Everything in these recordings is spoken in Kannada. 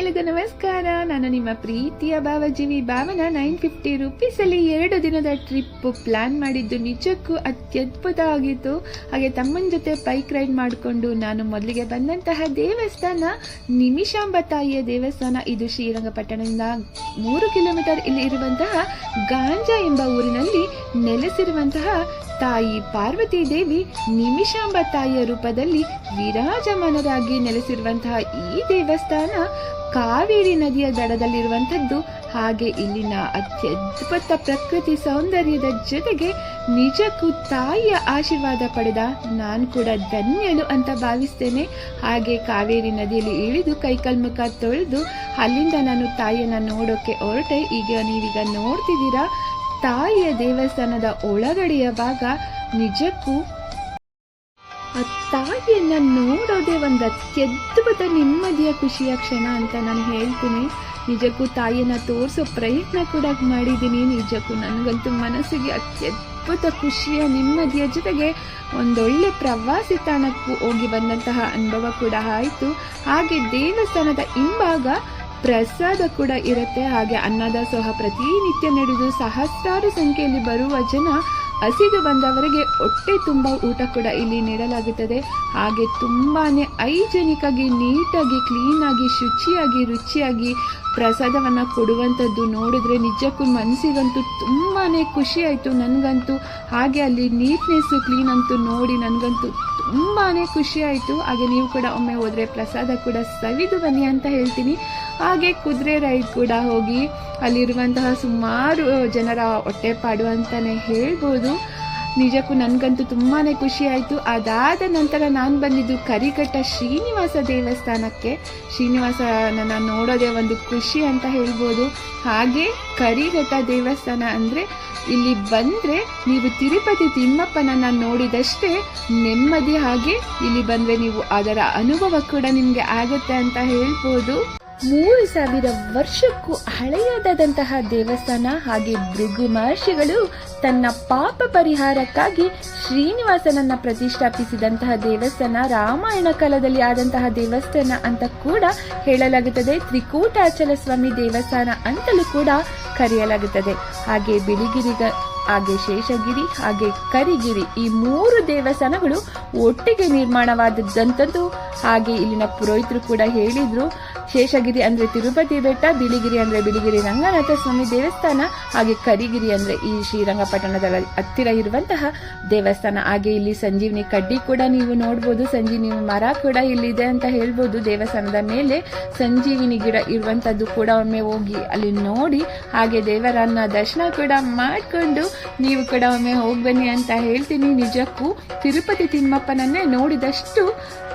ಎಲ್ಲಿಗೂ ನಮಸ್ಕಾರ. ನಾನು ನಿಮ್ಮ ಪ್ರೀತಿಯ ಭಾವಜೀವಿ ಭಾವನ. ನೈನ್ ಫಿಫ್ಟಿ ರುಪೀಸಲ್ಲಿ ಎರಡು ದಿನದ ಟ್ರಿಪ್ ಪ್ಲಾನ್ ಮಾಡಿದ್ದು ನಿಜಕ್ಕೂ ಅತ್ಯದ್ಭುತ ಆಗಿತ್ತು. ಹಾಗೆ ತಮ್ಮನ ಜೊತೆ ಬೈಕ್ ರೈಡ್ ಮಾಡಿಕೊಂಡು ನಾನು ಮೊದಲಿಗೆ ಬಂದಂತಹ ದೇವಸ್ಥಾನ ನಿಮಿಷಾಂಬ ತಾಯಿಯ ದೇವಸ್ಥಾನ. ಇದು ಶ್ರೀರಂಗಪಟ್ಟಣದಿಂದ ಮೂರು ಕಿಲೋಮೀಟರ್ ಇಲ್ಲಿ ಇರುವಂತಹ ಗಾಂಜಾ ಎಂಬ ಊರಿನಲ್ಲಿ ನೆಲೆಸಿರುವಂತಹ ತಾಯಿ ಪಾರ್ವತಿ ದೇವಿ ನಿಮಿಷಾಂಬ ತಾಯಿಯ ರೂಪದಲ್ಲಿ ವಿರಾಜಮಾನರಾಗಿ ನೆಲೆಸಿರುವಂತಹ ಈ ದೇವಸ್ಥಾನ ಕಾವೇರಿ ನದಿಯ ದಡದಲ್ಲಿರುವಂಥದ್ದು. ಹಾಗೆ ಇಲ್ಲಿನ ಅತ್ಯದ್ಭುತ ಪ್ರಕೃತಿ ಸೌಂದರ್ಯದ ಜೊತೆಗೆ ನಿಜಕ್ಕೂ ತಾಯಿಯ ಆಶೀರ್ವಾದ ಪಡೆದ ನಾನು ಕೂಡ ಧನ್ಯಳು ಅಂತ ಭಾವಿಸ್ತೇನೆ. ಹಾಗೆ ಕಾವೇರಿ ನದಿಯಲ್ಲಿ ಇಳಿದು ಕೈಕಲ್ಮುಖ ತೊಳೆದು ಅಲ್ಲಿಂದ ನಾನು ತಾಯಿಯನ್ನು ನೋಡೋಕ್ಕೆ ಹೊರಟೆ. ಈಗ ನೀವೀಗ ನೋಡ್ತಿದ್ದೀರಾ? ತಾಯಿಯ ದೇವಸ್ಥಾನದ ಒಳಗಡೆಯ ಭಾಗ ನಿಜಕ್ಕೂ ಆ ತಾಯಿಯನ್ನ ನೋಡೋದೇ ಒಂದು ಅತ್ಯದ್ಭುತ ನೆಮ್ಮದಿಯ ಖುಷಿಯ ಕ್ಷಣ ಅಂತ ನಾನು ಹೇಳ್ತೀನಿ. ನಿಜಕ್ಕೂ ತಾಯಿಯನ್ನ ತೋರಿಸೋ ಪ್ರಯತ್ನ ಕೂಡ ಮಾಡಿದ್ದೀನಿ. ನಿಜಕ್ಕೂ ನನಗಂತೂ ಮನಸ್ಸಿಗೆ ಅತ್ಯದ್ಭುತ ಖುಷಿಯ ನೆಮ್ಮದಿಯ ಜೊತೆಗೆ ಒಂದೊಳ್ಳೆ ಪ್ರವಾಸಿ ತಾಣಕ್ಕೂ ಹೋಗಿ ಬಂದಂತಹ ಅನುಭವ ಕೂಡ ಆಯಿತು. ಹಾಗೆ ದೇವಸ್ಥಾನದ ಹಿಂಭಾಗ ಪ್ರಸಾದ ಕೂಡ ಇರುತ್ತೆ. ಹಾಗೆ ಅನ್ನದಾಸೋಹ ಪ್ರತಿನಿತ್ಯ ನಡೆದು ಸಹಸ್ರಾರು ಸಂಖ್ಯೆಯಲ್ಲಿ ಬರುವ ಜನ ಹಸಿದು ಬಂದವರಿಗೆ ಹೊಟ್ಟೆ ತುಂಬ ಊಟ ಕೂಡ ಇಲ್ಲಿ ನೀಡಲಾಗುತ್ತದೆ. ಹಾಗೆ ತುಂಬಾನೇ ಹೈಜೆನಿಕ್ ಆಗಿ ನೀಟಾಗಿ, ಕ್ಲೀನಾಗಿ, ಶುಚಿಯಾಗಿ, ರುಚಿಯಾಗಿ ಪ್ರಸಾದವನ್ನು ಕೊಡುವಂಥದ್ದು ನೋಡಿದ್ರೆ ನಿಜಕ್ಕೂ ಮನಸ್ಸಿಗಂತೂ ತುಂಬಾ ಖುಷಿ ಆಯಿತು, ನನಗಂತೂ. ಹಾಗೆ ಅಲ್ಲಿ ನೀಟ್ನೆಸ್ಸು ಕ್ಲೀನ್ ಅಂತೂ ನೋಡಿ ನನಗಂತೂ ತುಂಬಾ ಖುಷಿ ಆಯಿತು. ಹಾಗೆ ನೀವು ಕೂಡ ಒಮ್ಮೆ ಹೋದರೆ ಪ್ರಸಾದ ಕೂಡ ಸವಿದು ಬನ್ನಿ ಅಂತ ಹೇಳ್ತೀನಿ. ಹಾಗೆ ಕುದುರೆ ರೈಡ್ ಕೂಡ ಹೋಗಿ ಅಲ್ಲಿರುವಂತಹ ಸುಮಾರು ಜನರ ಹೊಟ್ಟೆಪಾಡು ಅಂತಲೇ ಹೇಳ್ಬೋದು. ನಿಜಕ್ಕೂ ನನಗಂತೂ ತುಂಬಾ ಖುಷಿ ಆಯಿತು. ಅದಾದ ನಂತರ ನಾನು ಬಂದಿದ್ದು ಕರಿಘಟ್ಟ ಶ್ರೀನಿವಾಸ ದೇವಸ್ಥಾನಕ್ಕೆ. ಶ್ರೀನಿವಾಸನ ನೋಡೋದೇ ಒಂದು ಖುಷಿ ಅಂತ ಹೇಳ್ಬೋದು. ಹಾಗೆ ಕರಿಘಟ್ಟ ದೇವಸ್ಥಾನ ಅಂದರೆ ಇಲ್ಲಿ ಬಂದರೆ ನೀವು ತಿರುಪತಿ ತಿಮ್ಮಪ್ಪನನ್ನ ನೋಡಿದಷ್ಟೇ ನೆಮ್ಮದಿ ಹಾಗೆ ಇಲ್ಲಿ ಬಂದರೆ ನೀವು ಅದರ ಅನುಭವ ಕೂಡ ನಿಮಗೆ ಆಗುತ್ತೆ ಅಂತ ಹೇಳ್ಬೋದು. ಮೂರು ಸಾವಿರ ವರ್ಷಕ್ಕೂ ಹಳೆಯದಾದಂತಹ ದೇವಸ್ಥಾನ ಹಾಗೆ ಭೃಗು ಮಹರ್ಷಿಗಳು ತನ್ನ ಪಾಪ ಪರಿಹಾರಕ್ಕಾಗಿ ಶ್ರೀನಿವಾಸನನ್ನ ಪ್ರತಿಷ್ಠಾಪಿಸಿದಂತಹ ದೇವಸ್ಥಾನ, ರಾಮಾಯಣ ಕಾಲದಲ್ಲಿ ಆದಂತಹ ದೇವಸ್ಥಾನ ಅಂತ ಕೂಡ ಹೇಳಲಾಗುತ್ತದೆ. ತ್ರಿಕೂಟಾಚಲ ಸ್ವಾಮಿ ದೇವಸ್ಥಾನ ಅಂತಲೂ ಕೂಡ ಕರೆಯಲಾಗುತ್ತದೆ. ಹಾಗೆ ಬಿಳಿಗಿರಿಗ ಹಾಗೆ ಶೇಷಗಿರಿ, ಹಾಗೆ ಕರಿಗಿರಿ ಈ ಮೂರು ದೇವಸ್ಥಾನಗಳು ಒಟ್ಟಿಗೆ ನಿರ್ಮಾಣವಾದದ್ದಂಥದ್ದು ಹಾಗೆ ಇಲ್ಲಿನ ಪುರೋಹಿತರು ಕೂಡ ಹೇಳಿದ್ರು. ಶೇಷಗಿರಿ ಅಂದ್ರೆ ತಿರುಪತಿ ಬೆಟ್ಟ, ಬಿಳಿಗಿರಿ ಅಂದ್ರೆ ಬಿಳಿಗಿರಿ ರಂಗನಾಥ ಸ್ವಾಮಿ ದೇವಸ್ಥಾನ, ಹಾಗೆ ಕರಿಗಿರಿ ಅಂದ್ರೆ ಈ ಶ್ರೀರಂಗಪಟ್ಟಣದ ಹತ್ತಿರ ಇರುವಂತಹ ದೇವಸ್ಥಾನ. ಹಾಗೆ ಇಲ್ಲಿ ಸಂಜೀವಿನಿ ಕಡ್ಡಿ ಕೂಡ ನೀವು ನೋಡ್ಬೋದು, ಸಂಜೀವಿನಿ ಮರ ಕೂಡ ಇಲ್ಲಿದೆ ಅಂತ ಹೇಳ್ಬೋದು. ದೇವಸ್ಥಾನದ ಮೇಲೆ ಸಂಜೀವಿನಿ ಗಿಡ ಇರುವಂತದ್ದು ಕೂಡ ಒಮ್ಮೆ ಹೋಗಿ ಅಲ್ಲಿ ನೋಡಿ, ಹಾಗೆ ದೇವರನ್ನ ದರ್ಶನ ಕೂಡ ಮಾಡಿಕೊಂಡು ನೀವು ಕೂಡ ಒಮ್ಮೆ ಹೋಗ್ಬನ್ನಿ ಅಂತ ಹೇಳ್ತೀನಿ. ನಿಜಕ್ಕೂ ತಿರುಪತಿ ತಿಮ್ಮಪ್ಪನನ್ನೇ ನೋಡಿದಷ್ಟು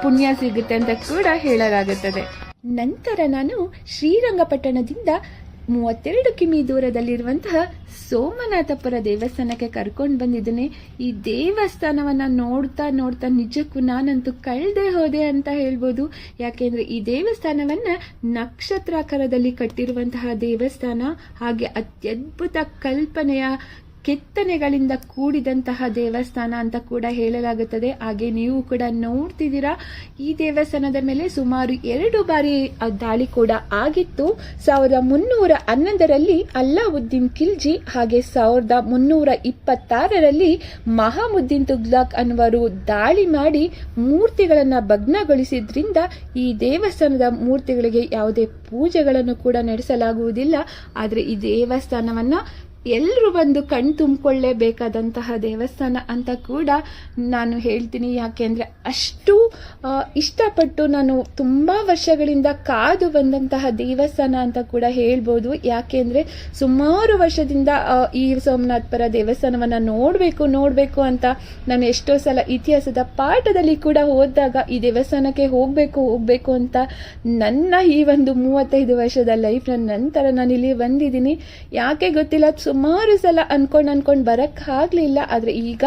ಪುಣ್ಯ ಸಿಗುತ್ತೆ ಅಂತ ಕೂಡ ಹೇಳಲಾಗುತ್ತದೆ. ನಂತರ ನಾನು ಶ್ರೀರಂಗಪಟ್ಟಣದಿಂದ ಮೂವತ್ತೆರಡು ಕಿಮಿ ದೂರದಲ್ಲಿರುವಂತಹ ಸೋಮನಾಥಪುರ ದೇವಸ್ಥಾನಕ್ಕೆ ಕರ್ಕೊಂಡು ಬಂದಿದ್ದೇನೆ. ಈ ದೇವಸ್ಥಾನವನ್ನ ನೋಡ್ತಾ ನೋಡ್ತಾ ನಿಜಕ್ಕೂ ನಾನಂತೂ ಕಳ್ದೆ ಹೋದೆ ಅಂತ ಹೇಳ್ಬೋದು. ಯಾಕೆಂದ್ರೆ ಈ ದೇವಸ್ಥಾನವನ್ನ ನಕ್ಷತ್ರಾಕಾರದಲ್ಲಿ ಕಟ್ಟಿರುವಂತಹ ದೇವಸ್ಥಾನ, ಹಾಗೆ ಅತ್ಯದ್ಭುತ ಕಲ್ಪನೆಯ ಕೆತ್ತನೆಗಳಿಂದ ಕೂಡಿದಂತಹ ದೇವಸ್ಥಾನ ಅಂತ ಕೂಡ ಹೇಳಲಾಗುತ್ತದೆ. ಹಾಗೆ ನೀವು ಕೂಡ ನೋಡ್ತಿದ್ದೀರಾ, ಈ ದೇವಸ್ಥಾನದ ಮೇಲೆ ಸುಮಾರು ಎರಡು ಬಾರಿ ದಾಳಿ ಕೂಡ ಆಗಿತ್ತು. ಸಾವಿರದ ಮುನ್ನೂರ ಹನ್ನೊಂದರಲ್ಲಿ ಅಲ್ಲಾವುದ್ದೀನ್ ಖಿಲ್ಜಿ ಹಾಗೆ ಸಾವಿರದ ಮುನ್ನೂರ ಇಪ್ಪತ್ತಾರರಲ್ಲಿ ಮಹಾಮುದ್ದೀನ್ ತುಗ್ಲಾಕ್ ಅನ್ನುವರು ದಾಳಿ ಮಾಡಿ ಮೂರ್ತಿಗಳನ್ನು ಭಗ್ನಗೊಳಿಸಿದ್ರಿಂದ ಈ ದೇವಸ್ಥಾನದ ಮೂರ್ತಿಗಳಿಗೆ ಯಾವುದೇ ಪೂಜೆಗಳನ್ನು ಕೂಡ ನಡೆಸಲಾಗುವುದಿಲ್ಲ. ಆದರೆ ಈ ದೇವಸ್ಥಾನವನ್ನ ಎಲ್ಲರೂ ಬಂದು ಕಣ್ ತುಂಬಿಕೊಳ್ಳೇಬೇಕಾದಂತಹ ದೇವಸ್ಥಾನ ಅಂತ ಕೂಡ ನಾನು ಹೇಳ್ತೀನಿ. ಯಾಕೆಂದರೆ ಅಷ್ಟು ಇಷ್ಟಪಟ್ಟು ನಾನು ತುಂಬ ವರ್ಷಗಳಿಂದ ಕಾದು ಬಂದಂತಹ ದೇವಸ್ಥಾನ ಅಂತ ಕೂಡ ಹೇಳ್ಬೋದು. ಯಾಕೆಂದರೆ ಸುಮಾರು ವರ್ಷದಿಂದ ಈ ಸೋಮನಾಥ್ಪರ ದೇವಸ್ಥಾನವನ್ನು ನೋಡಬೇಕು ನೋಡಬೇಕು ಅಂತ ನಾನು ಎಷ್ಟೋ ಸಲ ಇತಿಹಾಸದ ಪಾಠದಲ್ಲಿ ಕೂಡ ಓದಿದಾಗ ಈ ದೇವಸ್ಥಾನಕ್ಕೆ ಹೋಗಬೇಕು ಹೋಗಬೇಕು ಅಂತ ನನ್ನ ಈ ಒಂದು ಮೂವತ್ತೈದು ವರ್ಷದ ಲೈಫ್ನ ನಂತರ ನಾನು ಇಲ್ಲಿ ಬಂದಿದ್ದೀನಿ. ಯಾಕೆ ಗೊತ್ತಿಲ್ಲ ಸುಮಾರು ಸಲ ಅಂದ್ಕೊಂಡು ಅನ್ಕೊಂಡು ಬರೋಕ್ಕಾಗಲಿಲ್ಲ ಆದರೆ ಈಗ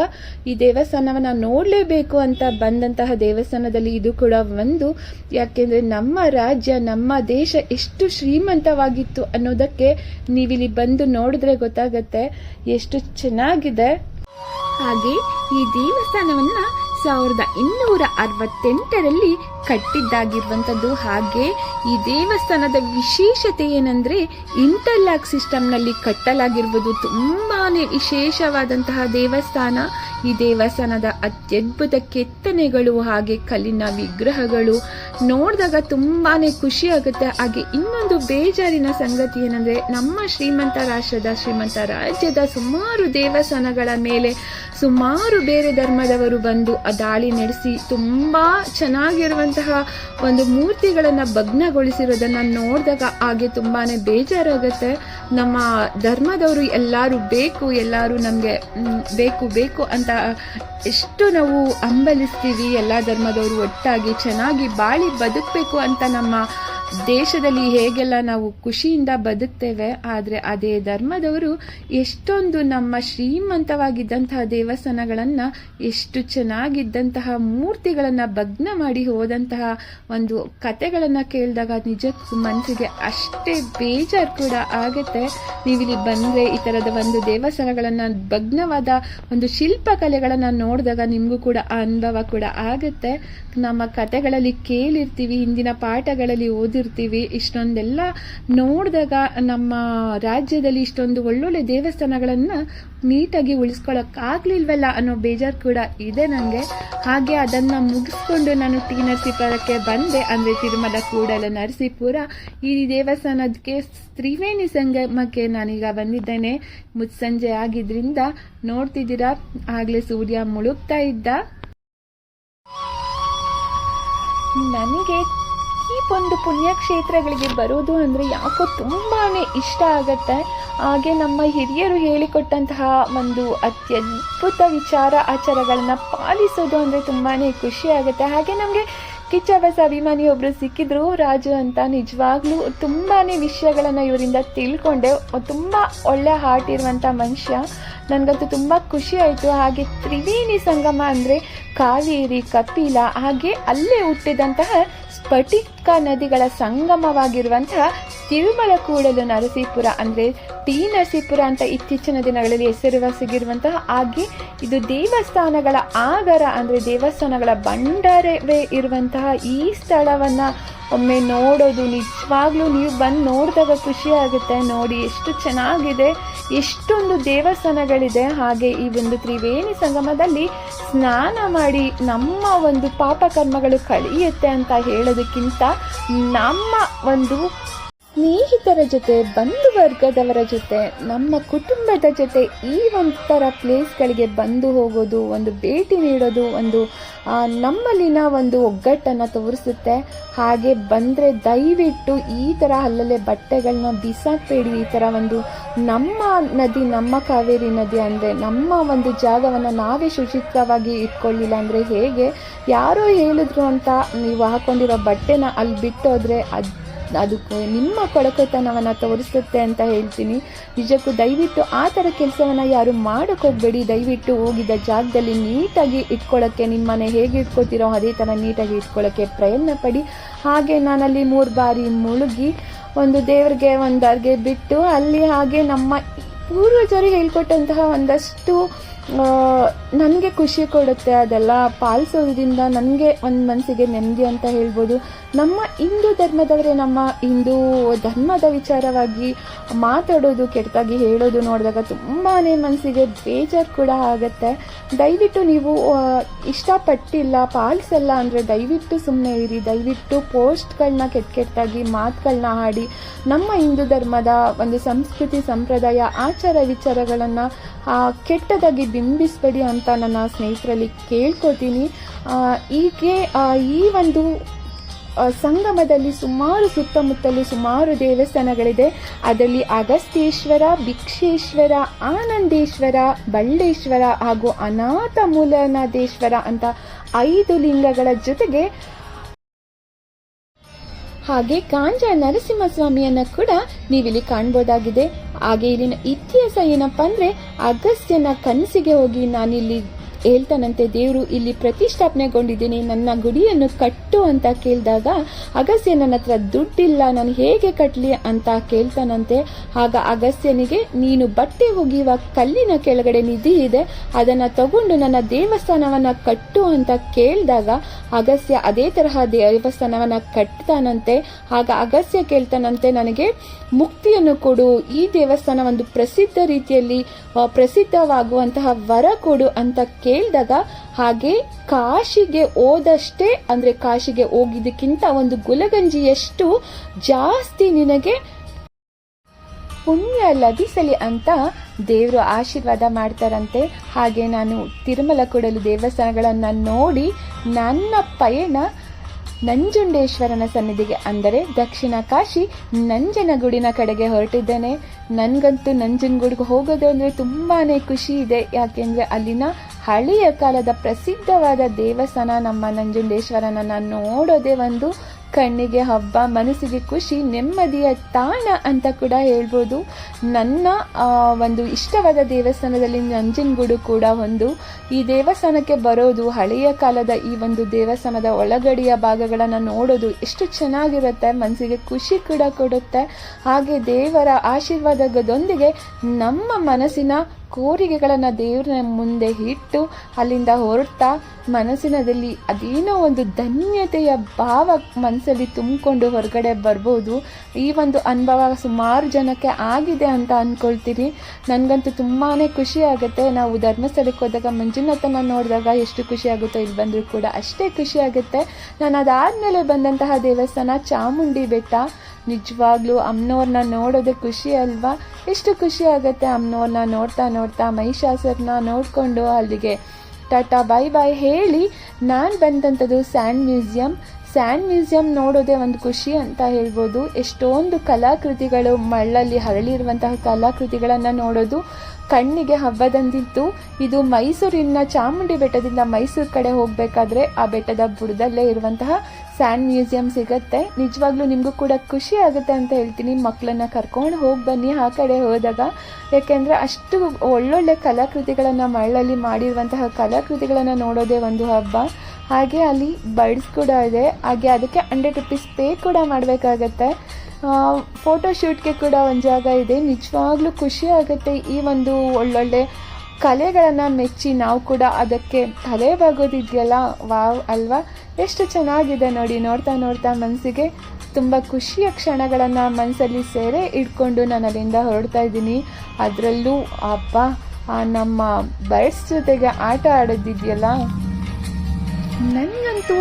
ಈ ದೇವಸ್ಥಾನವನ್ನು ನೋಡಲೇಬೇಕು ಅಂತ ಬಂದಂತಹ ದೇವಸ್ಥಾನದಲ್ಲಿ ಇದು ಕೂಡ ಒಂದು. ಯಾಕೆಂದರೆ ನಮ್ಮ ರಾಜ್ಯ, ನಮ್ಮ ದೇಶ ಎಷ್ಟು ಶ್ರೀಮಂತವಾಗಿತ್ತು ಅನ್ನೋದಕ್ಕೆ ನೀವಿಲ್ಲಿ ಬಂದು ನೋಡಿದ್ರೆ ಗೊತ್ತಾಗತ್ತೆ ಎಷ್ಟು ಚೆನ್ನಾಗಿದೆ. ಹಾಗೆ ಈ ದೇವಸ್ಥಾನವನ್ನ ಸಾವಿರದ ಇನ್ನೂರ ಅರವತ್ತೆಂಟರಲ್ಲಿ ಕಟ್ಟಿದ್ದಾಗಿರುವಂಥದ್ದು. ಹಾಗೆ ಈ ದೇವಸ್ಥಾನದ ವಿಶೇಷತೆ ಏನಂದರೆ ಇಂಟರ್ಲಾಕ್ ಸಿಸ್ಟಮ್ನಲ್ಲಿ ಕಟ್ಟಲಾಗಿರುವುದು ತುಂಬಾ ವಿಶೇಷವಾದಂತಹ ದೇವಸ್ಥಾನ. ಈ ದೇವಸ್ಥಾನದ ಅತ್ಯದ್ಭುತ ಕೆತ್ತನೆಗಳು ಹಾಗೆ ಕಲ್ಲಿನ ವಿಗ್ರಹಗಳು ನೋಡಿದಾಗ ತುಂಬಾ ಖುಷಿ ಆಗುತ್ತೆ. ಹಾಗೆ ಇನ್ನೊಂದು ಬೇಜಾರಿನ ಸಂಗತಿ ಏನಂದರೆ ನಮ್ಮ ಶ್ರೀಮಂತ ರಾಷ್ಟ್ರದ, ಶ್ರೀಮಂತ ರಾಜ್ಯದ ಸುಮಾರು ದೇವಸ್ಥಾನಗಳ ಮೇಲೆ ಸುಮಾರು ಬೇರೆ ಧರ್ಮದವರು ಬಂದು ಆ ದಾಳಿ ನಡೆಸಿ ತುಂಬ ಚೆನ್ನಾಗಿರುವಂತಹ ಒಂದು ಮೂರ್ತಿಗಳನ್ನು ಭಗ್ನಗೊಳಿಸಿರೋದನ್ನು ನೋಡಿದಾಗ ಹಾಗೆ ತುಂಬಾ ಬೇಜಾರಾಗುತ್ತೆ. ನಮ್ಮ ಧರ್ಮದವರು ಎಲ್ಲರೂ ಬೇಕು, ಎಲ್ಲರೂ ನಮಗೆ ಬೇಕು ಬೇಕು ಅಂತ ಎಷ್ಟು ನಾವು ಹಂಬಲಿಸ್ತೀವಿ. ಎಲ್ಲ ಧರ್ಮದವರು ಒಟ್ಟಾಗಿ ಚೆನ್ನಾಗಿ ಬಾಳಿ ಬದುಕಬೇಕು ಅಂತ ನಮ್ಮ ದೇಶದಲ್ಲಿ ಹೇಗೆಲ್ಲ ನಾವು ಖುಷಿಯಿಂದ ಬದುಕ್ತೇವೆ, ಆದರೆ ಅದೇ ಧರ್ಮದವರು ಎಷ್ಟೊಂದು ನಮ್ಮ ಶ್ರೀಮಂತವಾಗಿದ್ದಂತಹ ದೇವಸ್ಥಾನಗಳನ್ನು, ಎಷ್ಟು ಚೆನ್ನಾಗಿದ್ದಂತಹ ಮೂರ್ತಿಗಳನ್ನು ಭಗ್ನ ಮಾಡಿ ಹೋದಂತಹ ಒಂದು ಕತೆಗಳನ್ನು ಕೇಳಿದಾಗ ನಿಜಕ್ಕೂ ಮನಸ್ಸಿಗೆ ಅಷ್ಟೇ ಬೇಜಾರು ಕೂಡ ಆಗುತ್ತೆ. ನೀವಿಲ್ಲಿ ಬಂದರೆ ಈ ಥರದ ಒಂದು ದೇವಸ್ಥಾನಗಳನ್ನು, ಭಗ್ನವಾದ ಒಂದು ಶಿಲ್ಪಕಲೆಗಳನ್ನು ನೋಡಿದಾಗ ನಿಮಗೂ ಕೂಡ ಆ ಅನುಭವ ಕೂಡ ಆಗುತ್ತೆ. ನಮ್ಮ ಕತೆಗಳಲ್ಲಿ ಕೇಳಿರ್ತೀವಿ, ಹಿಂದಿನ ಪಾಠಗಳಲ್ಲಿ ಓದಿರ್ತೀವಿ ಇಷ್ಟೊಂದೆಲ್ಲ ನೋಡಿದಾಗ ನಮ್ಮ ರಾಜ್ಯದಲ್ಲಿ ಇಷ್ಟೊಂದು ಒಳ್ಳೊಳ್ಳೆ ದೇವಸ್ಥಾನಗಳನ್ನು ನೀಟಾಗಿ ಉಳಿಸ್ಕೊಳ್ಳೋಕ್ಕಾಗ್ಲಿಲ್ವಲ್ಲ ಅನ್ನೋ ಬೇಜಾರು ಕೂಡ ಇದೆ ನನಗೆ ಹಾಗೆ ಅದನ್ನು ಮುಗಿಸ್ಕೊಂಡು ನಾನು ಟಿ ನರಸೀಪುರಕ್ಕೆ ಬಂದೆ. ಅಂದರೆ ತಿರುಮಲ, ಕೂಡಲ, ನರಸೀಪುರ. ಈ ದೇವಸ್ಥಾನಕ್ಕೆ ತ್ರಿವೇಣಿ ಸಂಗಮಕ್ಕೆ ನಾನೀಗ ಬಂದಿದ್ದೇನೆ. ಮುತ್ಸಂಜೆ ಆಗಿದ್ರಿಂದ ನೋಡ್ತಿದ್ದೀರಾ? ಆಗಲೇ ಸೂರ್ಯ ಮುಳುಗ್ತಾ ಇದ್ದ. ನನಗೆ ಒಂದು ಪುಣ್ಯಕ್ಷೇತ್ರಗಳಿಗೆ ಬರೋದು ಅಂದರೆ ಯಾಕೋ ತುಂಬಾ ಇಷ್ಟ ಆಗತ್ತೆ. ಹಾಗೆ ನಮ್ಮ ಹಿರಿಯರು ಹೇಳಿಕೊಟ್ಟಂತಹ ಒಂದು ಅತ್ಯದ್ಭುತ ವಿಚಾರ ಆಚಾರಗಳನ್ನು ಪಾಲಿಸೋದು ಅಂದರೆ ತುಂಬಾ ಖುಷಿ ಆಗುತ್ತೆ. ಹಾಗೆ ನಮಗೆ ಕಿಚ್ಚ ಅಭಿಮಾನಿ ಒಬ್ಬರು ಸಿಕ್ಕಿದ್ರು, ರಾಜು ಅಂತ ನಿಜವಾಗ್ಲೂ ತುಂಬಾ ವಿಷಯಗಳನ್ನು ಇವರಿಂದ ತಿಳ್ಕೊಂಡೆ. ತುಂಬ ಒಳ್ಳೆ ಹಾರ್ಟ್ ಇರುವಂಥ ಮನುಷ್ಯ. ನನಗಂತೂ ತುಂಬ ಖುಷಿ ಆಯಿತು. ಹಾಗೆ ತ್ರಿವೇಣಿ ಸಂಗಮ ಅಂದರೆ ಕಾವೇರಿ, ಕಪಿಲ ಹಾಗೆ ಅಲ್ಲೇ ಹುಟ್ಟಿದಂತಹ ಸ್ಫಟಿಕ ನದಿಗಳ ಸಂಗಮವಾಗಿರುವಂತಹ ತಿರುಮಲ ಕೂಡಲು ನರಸೀಪುರ ಅಂದರೆ ಟಿ ನರಸೀಪುರ ಅಂತ ಇತ್ತೀಚಿನ ದಿನಗಳಲ್ಲಿ ಹೆಸರುವಾಸಿಗಿರುವಂತಹ ಹಾಗೆ ಇದು ದೇವಸ್ಥಾನಗಳ ಆಗರ ಅಂದರೆ ದೇವಸ್ಥಾನಗಳ ಭಂಡಾರವೇ ಇರುವಂತಹ ಈ ಸ್ಥಳವನ್ನು ಒಮ್ಮೆ ನೋಡೋದು ನಿಜವಾಗ್ಲೂ ನೀವು ಬಂದು ನೋಡಿದಾಗ ಖುಷಿ ಆಗುತ್ತೆ. ನೋಡಿ ಎಷ್ಟು ಚೆನ್ನಾಗಿದೆ, ಎಷ್ಟೊಂದು ದೇವಸ್ಥಾನಗಳಿದೆ. ಹಾಗೆ ಈ ಒಂದು ತ್ರಿವೇಣಿ ಸಂಗಮದಲ್ಲಿ ಸ್ನಾನ ಮಾಡಿ ನಮ್ಮ ಒಂದು ಪಾಪಕರ್ಮಗಳು ಕಳೆಯುತ್ತೆ ಅಂತ ಹೇಳೋದಕ್ಕಿಂತ ನಮ್ಮ ಒಂದು ಸ್ನೇಹಿತರ ಜೊತೆ ಬಂಧು ವರ್ಗದವರ ಜೊತೆ, ನಮ್ಮ ಕುಟುಂಬದ ಜೊತೆ ಈ ಒಂಥರ ಪ್ಲೇಸ್ಗಳಿಗೆ ಬಂದು ಹೋಗೋದು, ಒಂದು ಭೇಟಿ ನೀಡೋದು, ಒಂದು ನಮ್ಮಲ್ಲಿನ ಒಂದು ಒಗ್ಗಟ್ಟನ್ನು ತೋರಿಸುತ್ತೆ. ಹಾಗೆ ಬಂದರೆ ದಯವಿಟ್ಟು ಈ ಥರ ಅಲ್ಲಲ್ಲೇ ಬಟ್ಟೆಗಳನ್ನ ಬಿಸಾಕಬೇಡಿ. ಈ ಥರ ಒಂದು ನಮ್ಮ ನದಿ, ನಮ್ಮ ಕಾವೇರಿ ನದಿ ಅಂದರೆ, ನಮ್ಮ ಒಂದು ಜಾಗವನ್ನು ನಾವೇ ಶುಚಿತ್ವವಾಗಿ ಇಟ್ಕೊಳ್ಳಿಲ್ಲ ಅಂದರೆ ಹೇಗೆ? ಯಾರೋ ಹೇಳಿದ್ರು ಅಂತ ನೀವು ಹಾಕೊಂಡಿರೋ ಬಟ್ಟೆನ ಅಲ್ಲಿ ಬಿಟ್ಟೋದ್ರೆ ಅದು ಅದಕ್ಕೆ ನಿಮ್ಮ ಕೊಳಕತನವನ್ನು ತೋರಿಸುತ್ತೆ ಅಂತ ಹೇಳ್ತೀನಿ. ನಿಜಕ್ಕೂ ದಯವಿಟ್ಟು ಆ ಥರ ಕೆಲಸವನ್ನು ಯಾರು ಮಾಡೋಕ್ಕೆ ಹೋಗಬೇಡಿ. ದಯವಿಟ್ಟು ಹೋಗಿದ್ದ ಜಾಗದಲ್ಲಿ ನೀಟಾಗಿ ಇಟ್ಕೊಳ್ಳೋಕ್ಕೆ ನಿಮ್ಮನೆ ಹೇಗೆ ಇಟ್ಕೋತೀರೋ ಅದೇ ಥರ ನೀಟಾಗಿ ಇಟ್ಕೊಳ್ಳೋಕ್ಕೆ ಪ್ರಯತ್ನ ಪಡಿ. ಹಾಗೆ ನಾನಲ್ಲಿ ಮೂರು ಬಾರಿ ಮುಳುಗಿ ಒಂದು ದೇವರಿಗೆ, ಒಂದು ಅರ್ಗೆ ಬಿಟ್ಟು ಅಲ್ಲಿ ಹಾಗೆ ನಮ್ಮ ಪೂರ್ವಜರು ಹೇಳ್ಕೊಟ್ಟಂತಹ ಒಂದಷ್ಟು ನನಗೆ ಖುಷಿ ಕೊಡುತ್ತೆ ಅದೆಲ್ಲ. ಪಾಲಿಸೋದ್ರಿಂದ ನನಗೆ ಒಂದು ಮನಸ್ಸಿಗೆ ನೆಮ್ಮದಿ ಅಂತ ಹೇಳ್ಬೋದು. ನಮ್ಮ ಹಿಂದೂ ಧರ್ಮದವರೇ, ನಮ್ಮ ಹಿಂದೂ ಧರ್ಮದ ವಿಚಾರವಾಗಿ ಮಾತಾಡೋದು, ಕೆಟ್ಟದಾಗಿ ಹೇಳೋದು ನೋಡಿದಾಗ ತುಂಬಾ ಮನಸ್ಸಿಗೆ ಬೇಜಾರು ಕೂಡ ಆಗುತ್ತೆ. ದಯವಿಟ್ಟು ನೀವು ಇಷ್ಟಪಟ್ಟಿಲ್ಲ ಪಾಲಿಸಲ್ಲ ಅಂದರೆ ದಯವಿಟ್ಟು ಸುಮ್ಮನೆ ಇರಿ. ದಯವಿಟ್ಟು ಪೋಸ್ಟ್ಗಳನ್ನ ಕೆಟ್ಟ ಕೆಟ್ಟಾಗಿ ಮಾತುಗಳನ್ನ ಆಡಿ ನಮ್ಮ ಹಿಂದೂ ಧರ್ಮದ ಒಂದು ಸಂಸ್ಕೃತಿ, ಸಂಪ್ರದಾಯ, ಆಚಾರ ವಿಚಾರಗಳನ್ನು ಕೆಟ್ಟದಾಗಿ ಬಿಂಬಿಸಬೇಡಿ ಅಂತ ನನ್ನ ಸ್ನೇಹಿತರಲ್ಲಿ ಕೇಳ್ಕೊತೀನಿ ಹೀಗೆ ಈ ಒಂದು ಸಂಗಮದಲ್ಲಿ ಸುಮಾರು ಸುತ್ತಮುತ್ತಲು ಸುಮಾರು ದೇವಸ್ಥಾನಗಳಿದೆ. ಅದರಲ್ಲಿ ಅಗಸ್ತ್ಯೇಶ್ವರ, ಭಿಕ್ಷೇಶ್ವರ, ಆನಂದೇಶ್ವರ ಬಳ್ಳೇಶ್ವರ ಹಾಗೂ ಅನಾಥ ಮೂಲನಾಥೇಶ್ವರ ಅಂತ ಐದು ಲಿಂಗಗಳ ಜೊತೆಗೆ ಹಾಗೆ ಕಾಂಜ ನರಸಿಂಹಸ್ವಾಮಿಯನ್ನ ಕೂಡ ನೀವಿಲ್ಲಿ ಕಾಣ್ಬೋದಾಗಿದೆ. ಹಾಗೆ ಇಲ್ಲಿನ ಇತಿಹಾಸ ಏನಪ್ಪಾ ಅಂದ್ರೆ ಅಗಸ್ತ್ಯನ ಕನಸಿಗೆ ಹೋಗಿ ನಾನಿಲ್ಲಿ ಹೇಳ್ತಾನಂತೆ, ದೇವರು, ಇಲ್ಲಿ ಪ್ರತಿಷ್ಠಾಪನೆಗೊಂಡಿದ್ದೀನಿ, ನನ್ನ ಗುಡಿಯನ್ನು ಕಟ್ಟು ಅಂತ ಕೇಳಿದಾಗ ಅಗಸ್ಯ ನನ್ನ ಹತ್ರ ದುಡ್ಡಿಲ್ಲ, ನಾನು ಹೇಗೆ ಕಟ್ಟಲಿ ಅಂತ ಕೇಳ್ತಾನಂತೆ. ಆಗ ಅಗಸ್ಯನಿಗೆ ನೀನು ಬಟ್ಟೆ ಒಗೆಯುವ ಕಲ್ಲಿನ ಕೆಳಗಡೆ ನಿಧಿ ಇದೆ, ಅದನ್ನು ತಗೊಂಡು ನನ್ನ ದೇವಸ್ಥಾನವನ್ನು ಕಟ್ಟು ಅಂತ ಕೇಳಿದಾಗ ಅಗಸ್ಯ ಅದೇ ತರಹ ದೇವಸ್ಥಾನವನ್ನು ಕಟ್ತಾನಂತೆ. ಆಗ ಅಗಸ್ಯ ಕೇಳ್ತಾನಂತೆ, ನನಗೆ ಮುಕ್ತಿಯನ್ನು ಕೊಡು, ಈ ದೇವಸ್ಥಾನ ಒಂದು ಪ್ರಸಿದ್ಧ ರೀತಿಯಲ್ಲಿ ಪ್ರಸಿದ್ಧವಾಗುವಂತಹ ವರ ಕೊಡು ಅಂತ ಕೇಳಿದಾಗ ಹಾಗೆ ಕಾಶಿಗೆ ಹೋದಷ್ಟೇ, ಅಂದ್ರೆ ಕಾಶಿಗೆ ಹೋಗಿದ್ದಕ್ಕಿಂತ ಒಂದು ಗುಲಗಂಜಿಯಷ್ಟು ಜಾಸ್ತಿ ನಿನಗೆ ಪುಣ್ಯ ಲಭಿಸಲಿ ಅಂತ ದೇವರು ಆಶೀರ್ವಾದ ಮಾಡ್ತಾರಂತೆ. ಹಾಗೆ ನಾನು ತಿರುಮಲ ಕೊಡಲು ದೇವಸ್ಥಾನಗಳನ್ನು ನೋಡಿ ನನ್ನ ಪಯಣ ನಂಜುಂಡೇಶ್ವರನ ಸನ್ನಿಧಿಗೆ ಅಂದರೆ ದಕ್ಷಿಣ ಕಾಶಿ ನಂಜನಗೂಡಿನ ಕಡೆಗೆ ಹೊರಟಿದ್ದೇನೆ. ನನಗಂತೂ ನಂಜನಗೂಡಿಗೆ ಹೋಗೋದು ಅಂದರೆ ತುಂಬಾ ಖುಷಿ ಇದೆ. ಯಾಕೆಂದರೆ ಅಲ್ಲಿನ ಹಳೆಯ ಕಾಲದ ಪ್ರಸಿದ್ಧವಾದ ದೇವಸ್ಥಾನ ನಮ್ಮ ನಂಜುಂಡೇಶ್ವರನ ನೋಡೋದೇ ಒಂದು ಕಣ್ಣಿಗೆ ಹಬ್ಬ ಮನಸ್ಸಿಗೆ ಖುಷಿ, ನೆಮ್ಮದಿಯ ತಾಣ ಅಂತ ಕೂಡ ಹೇಳ್ಬೋದು. ನನ್ನ ಒಂದು ಇಷ್ಟವಾದ ದೇವಸ್ಥಾನದಲ್ಲಿ ನಂಜನಗೂಡು ಕೂಡ ಒಂದು. ಈ ದೇವಸ್ಥಾನಕ್ಕೆ ಬರೋದು, ಹಳೆಯ ಕಾಲದ ಈ ಒಂದು ದೇವಸ್ಥಾನದ ಒಳಗಡೆಯ ಭಾಗಗಳನ್ನು ನೋಡೋದು ಎಷ್ಟು ಚೆನ್ನಾಗಿರುತ್ತೆ, ಮನಸ್ಸಿಗೆ ಖುಷಿ ಕೂಡ ಕೊಡುತ್ತೆ. ಹಾಗೆ ದೇವರ ಆಶೀರ್ವಾದದೊಂದಿಗೆ ನಮ್ಮ ಮನಸ್ಸಿನ ಕೋರಿಕೆಗಳನ್ನು ದೇವರ ಮುಂದೆ ಇಟ್ಟು ಅಲ್ಲಿಂದ ಹೊರಡ್ತಾ ಮನಸ್ಸಿನದಲ್ಲಿ ಅದೇನೋ ಒಂದು ಧನ್ಯತೆಯ ಭಾವ ಮನಸ್ಸಲ್ಲಿ ತುಂಬಿಕೊಂಡು ಹೊರಗಡೆ ಬರ್ಬೋದು. ಈ ಒಂದು ಅನುಭವ ಸುಮಾರು ಜನಕ್ಕೆ ಆಗಿದೆ ಅಂತ ಅಂದ್ಕೊಳ್ತೀನಿ ನನಗಂತೂ ತುಂಬಾ ಖುಷಿ ಆಗುತ್ತೆ. ನಾವು ಧರ್ಮಸ್ಥಳಕ್ಕೆ ಹೋದಾಗ, ಮಂಜುನಾಥನ ನೋಡಿದಾಗ ಎಷ್ಟು ಖುಷಿ ಆಗುತ್ತೋ ಇಲ್ಲಿ ಬಂದರೂ ಕೂಡ ಅಷ್ಟೇ ಖುಷಿ ಆಗುತ್ತೆ. ನಾನು ಅದಾದಮೇಲೆ ಬಂದಂತಹ ದೇವಸ್ಥಾನ ಚಾಮುಂಡಿ ಬೆಟ್ಟ. ನಿಜವಾಗ್ಲೂ ಅಮ್ಮನವ್ರನ್ನ ನೋಡೋದೇ ಖುಷಿ ಅಲ್ವಾ? ಎಷ್ಟು ಖುಷಿ ಆಗುತ್ತೆ ಅಮ್ಮನವ್ರನ್ನ ನೋಡ್ತಾ ನೋಡ್ತಾ ಮಹಿಷಾಸುರನ್ನ ನೋಡಿಕೊಂಡು ಅಲ್ಲಿಗೆ? ಟಾಟಾ ಬೈ ಬಾಯ್ ಹೇಳಿ, ನಾನು ಬಂದಂಥದ್ದು ಸ್ಯಾಂಡ್ ಮ್ಯೂಸಿಯಂ. ಸ್ಯಾಂಡ್ ಮ್ಯೂಸಿಯಂ ನೋಡೋದೇ ಒಂದು ಖುಷಿ ಅಂತ ಹೇಳ್ಬೋದು. ಎಷ್ಟೊಂದು ಕಲಾಕೃತಿಗಳು ಮಳ್ಳಲ್ಲಿ ಹರಳಿರುವಂತಹ ಕಲಾಕೃತಿಗಳನ್ನು ನೋಡೋದು ಕಣ್ಣಿಗೆ ಹಬ್ಬದಂತಿತ್ತು ಇದು ಮೈಸೂರಿನ ಚಾಮುಂಡಿ ಬೆಟ್ಟದಿಂದ ಮೈಸೂರು ಕಡೆ ಹೋಗಬೇಕಾದ್ರೆ ಆ ಬೆಟ್ಟದ ಬುಡದಲ್ಲೇ ಇರುವಂತಹ ಸ್ಯಾಂಡ್ ಮ್ಯೂಸಿಯಂ ಸಿಗತ್ತೆ. ನಿಜವಾಗ್ಲೂ ನಿಮಗೂ ಕೂಡ ಖುಷಿ ಆಗುತ್ತೆ ಅಂತ ಹೇಳ್ತೀನಿ. ಮಕ್ಕಳನ್ನ ಕರ್ಕೊಂಡು ಹೋಗಿ ಬನ್ನಿ ಆ ಕಡೆ ಹೋದಾಗ. ಯಾಕೆಂದರೆ ಅಷ್ಟು ಒಳ್ಳೊಳ್ಳೆ ಕಲಾಕೃತಿಗಳನ್ನು ಮಳ್ಳಲ್ಲಿ ಮಾಡಿರುವಂತಹ ಕಲಾಕೃತಿಗಳನ್ನು ನೋಡೋದೇ ಒಂದು ಹಬ್ಬ. ಹಾಗೆ ಅಲ್ಲಿ ಬರ್ಡ್ಸ್ ಕೂಡ ಇದೆ. ಹಾಗೆ ಅದಕ್ಕೆ ಹಂಡ್ರೆಡ್ ರುಪೀಸ್ ಪೇ ಕೂಡ ಮಾಡಬೇಕಾಗತ್ತೆ. ಫೋಟೋ ಶೂಟ್ಗೆ ಕೂಡ ಒಂದು ಜಾಗ ಇದೆ. ನಿಜವಾಗ್ಲೂ ಖುಷಿ ಆಗುತ್ತೆ ಈ ಒಂದು ಒಳ್ಳೊಳ್ಳೆ ಕಲೆಗಳನ್ನು ಮೆಚ್ಚಿ ನಾವು ಕೂಡ ಅದಕ್ಕೆ ತಲೆ ಬಾಗೋದಿದೆಯಲ್ಲ ವಾವ್, ಅಲ್ವಾ? ಎಷ್ಟು ಚೆನ್ನಾಗಿದೆ ನೋಡಿ. ನೋಡ್ತಾ ನೋಡ್ತಾ ಮನಸ್ಸಿಗೆ ತುಂಬ ಖುಷಿಯ ಕ್ಷಣಗಳನ್ನು ಮನಸ್ಸಲ್ಲಿ ಸೇರೆ ಇಟ್ಕೊಂಡು ನಾನು ಅಲ್ಲಿಂದ ಹೊರಡ್ತಾ ಇದ್ದೀನಿ. ಅದರಲ್ಲೂ ಅಪ್ಪ ನಮ್ಮ ಬರ್ಡ್ಸ್ ಜೊತೆಗೆ ಆಟ ಆಡೋದಿದೆಯಲ್ಲ? ನನಗಂತೂ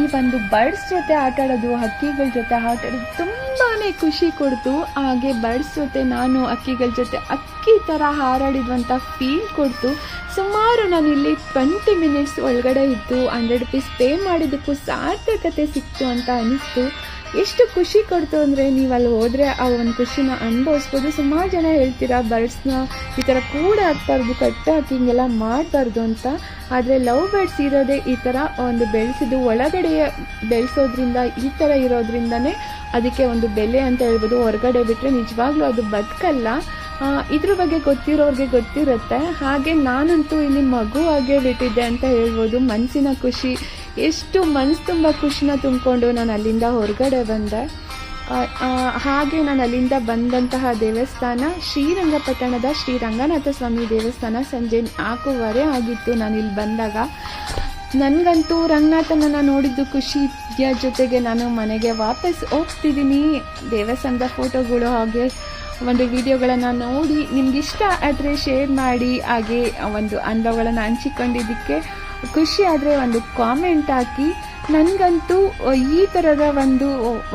ಈ ಒಂದು ಬರ್ಡ್ಸ್ ಜೊತೆ ಆಟ ಆಡೋದು ಹಕ್ಕಿಗಳ ಜೊತೆ ಆಟ ಆಡೋದು ತುಂಬಾ ಖುಷಿ ಕೊಡ್ತು. ಹಾಗೆ ಬರ್ಡ್ಸ್ ಜೊತೆ ನಾನು ಹಕ್ಕಿಗಳ ಜೊತೆ ಅಕ್ಕಿ ಥರ ಹಾರಾಡಿದ್ವಂಥ ಫೀಲ್ ಕೊಡ್ತು. ಸುಮಾರು ನಾನು ಇಲ್ಲಿ ಟ್ವೆಂಟಿ ಮಿನಿಟ್ಸ್ ಒಳಗಡೆ ಇದ್ದು ಹಂಡ್ರೆಡ್ ರುಪೀಸ್ ಪೇ ಮಾಡಿದ್ದಕ್ಕೂ ಸಾರ್ಥಕತೆ ಸಿಕ್ತು ಅಂತ ಅನಿಸ್ತು. ಎಷ್ಟು ಖುಷಿ ಕೊಡ್ತು ಅಂದರೆ ನೀವು ಅಲ್ಲಿ ಹೋದರೆ ಆ ಒಂದು ಖುಷಿನ ಅನುಭವಿಸ್ಬೋದು. ಸುಮಾರು ಜನ ಹೇಳ್ತೀರಾ ಬರ್ಡ್ಸ್ನ ಈ ಥರ ಕೂಡ ಹಾಕ್ಬಾರ್ದು ಕಟ್ಟ ಹಾಕಿ ಹಿಂಗೆಲ್ಲ ಮಾಡಬಾರ್ದು ಅಂತ. ಆದರೆ ಲವ್ ಬರ್ಡ್ಸ್ ಇರೋದೇ ಈ ಥರ ಒಂದು ಬೆಳೆಸಿದ್ದು ಒಳಗಡೆ ಬೆಳೆಸೋದ್ರಿಂದ, ಈ ಥರ ಇರೋದ್ರಿಂದನೇ ಅದಕ್ಕೆ ಒಂದು ಬೆಲೆ ಅಂತ ಹೇಳ್ಬೋದು. ಹೊರಗಡೆ ಬಿಟ್ಟರೆ ನಿಜವಾಗ್ಲೂ ಅದು ಬದುಕಲ್ಲ. ಇದ್ರ ಬಗ್ಗೆ ಗೊತ್ತಿರೋರಿಗೆ ಗೊತ್ತಿರುತ್ತೆ. ಹಾಗೆ ನಾನಂತೂ ಇಲ್ಲಿ ಮಗು ಆಗೇ ಬಿಟ್ಟಿದ್ದೆ ಅಂತ ಹೇಳ್ಬೋದು. ಮನಸ್ಸಿನ ಖುಷಿ ಎಷ್ಟು ಮನಸ್ಸು ತುಂಬ ಖುಷಿನ ತುಂಬಿಕೊಂಡು ನಾನು ಅಲ್ಲಿಂದ ಹೊರಗಡೆ ಬಂದೆ. ಹಾಗೆ ನಾನು ಅಲ್ಲಿಂದ ಬಂದಂತಹ ದೇವಸ್ಥಾನ ಶ್ರೀರಂಗಪಟ್ಟಣದ ಶ್ರೀ ರಂಗನಾಥ ಸ್ವಾಮಿ ದೇವಸ್ಥಾನ ಸಂಜೆ ನಾಲ್ಕೂವರೆ ಆಗಿತ್ತು. ನಾನು ಇಲ್ಲಿ ಬಂದಾಗ ನನಗಂತೂ ರಂಗನಾಥನನ್ನು ನೋಡಿದ್ದು ಖುಷಿಯ ಜೊತೆಗೆ ನಾನು ಮನೆಗೆ ವಾಪಸ್ ಹೋಗ್ತಿದ್ದೀನಿ. ದೇವಸ್ಥಾನದ ಫೋಟೋಗಳು ಹಾಗೆ ಒಂದು ವಿಡಿಯೋಗಳನ್ನು ನೋಡಿ ನಿಮ್ಗೆ ಇಷ್ಟ ಆದರೆ ಶೇರ್ ಮಾಡಿ. ಹಾಗೆ ಒಂದು ಅನುಭವಗಳನ್ನು ಹಂಚಿಕೊಂಡಿದ್ದಕ್ಕೆ ಖುಷಿ ಆದರೆ ಒಂದು ಕಾಮೆಂಟ್ ಹಾಕಿ, ನನಗಂತೂ ಈ ಥರದ ಒಂದು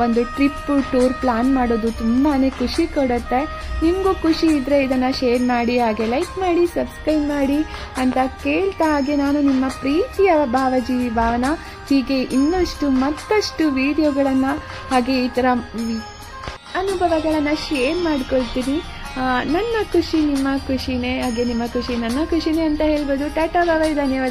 ಒಂದು ಟ್ರಿಪ್ಪು ಟೂರ್ ಪ್ಲಾನ್ ಮಾಡೋದು ತುಂಬಾ ಖುಷಿ ಕೊಡುತ್ತೆ. ನಿಮಗೂ ಖುಷಿ ಇದ್ದರೆ ಇದನ್ನು ಶೇರ್ ಮಾಡಿ, ಹಾಗೆ ಲೈಕ್ ಮಾಡಿ ಸಬ್ಸ್ಕ್ರೈಬ್ ಮಾಡಿ ಅಂತ ಕೇಳ್ತಾ ಹಾಗೆ ನಾನು ನಿಮ್ಮ ಪ್ರೀತಿಯ ಭಾವಜೀವಿ ಭಾವನ. ಹೀಗೆ ಇನ್ನಷ್ಟು ಮತ್ತಷ್ಟು ವಿಡಿಯೋಗಳನ್ನು ಹಾಗೆ ಈ ಥರ ಅನುಭವಗಳನ್ನು ಶೇರ್ ಮಾಡ್ಕೊಳ್ತೀನಿ ನನ್ನ ಖುಷಿ ನಿಮ್ಮ ಖುಷಿನೇ, ಹಾಗೆ ನಿಮ್ಮ ಖುಷಿ ನನ್ನ ಖುಷಿನೇ ಅಂತ ಹೇಳ್ಬೋದು. ಟಾಟಾ ಬಾಬಾಯ್, ಧನ್ಯವಾದ.